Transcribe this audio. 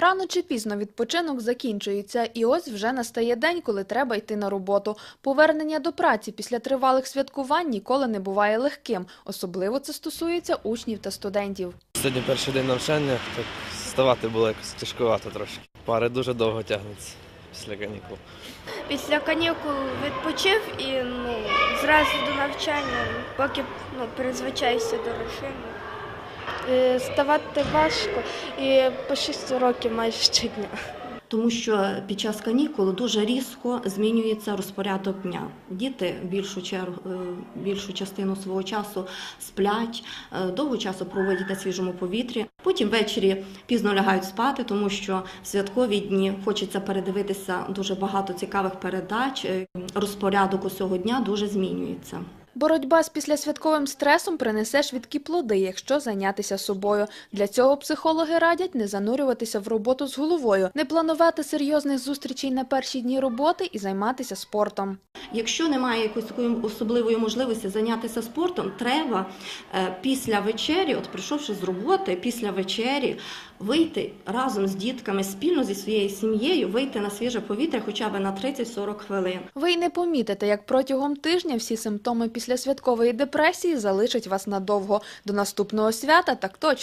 Рано чи пізно відпочинок закінчується, і ось вже настає день, коли треба йти на роботу. Повернення до праці після тривалих святкувань ніколи не буває легким. Особливо це стосується учнів та студентів. Сьогодні перший день навчання, так вставати було якось тяжкувато трошки. Пари дуже довго тягнуться після канікул. Після канікул відпочив і ну, зразу до навчання, поки ну, перезвичаюся до режиму. Е, Ставати важко і по 6 років майже щодня. Тому що під час канікул дуже різко змінюється розпорядок дня. Діти більшу чергу, е, більшу частину свого часу сплять, е, довго часу проводять на свіжому повітрі. Потім ввечері пізно лягають спати, тому що в святкові дні хочеться передивитися дуже багато цікавих передач. Розпорядок усього дня дуже змінюється. Боротьба з післясвятковим стресом принесе швидкі плоди, якщо зайнятися собою. Для цього психологи радять не занурюватися в роботу з головою, не планувати серйозних зустрічей на перші дні роботи і займатися спортом. Якщо немає якоїсь такої особливої можливості зайнятися спортом, треба е, після вечері, от прийшовши з роботи, після вечері вийти разом з дітками спільно зі своєю сім'єю, вийти на свіже повітря хоча б на 30-40 хвилин. Ви й не помітите, як протягом тижня всі симптоми післясвяткової депресії залишить вас надовго. До наступного свята так точно.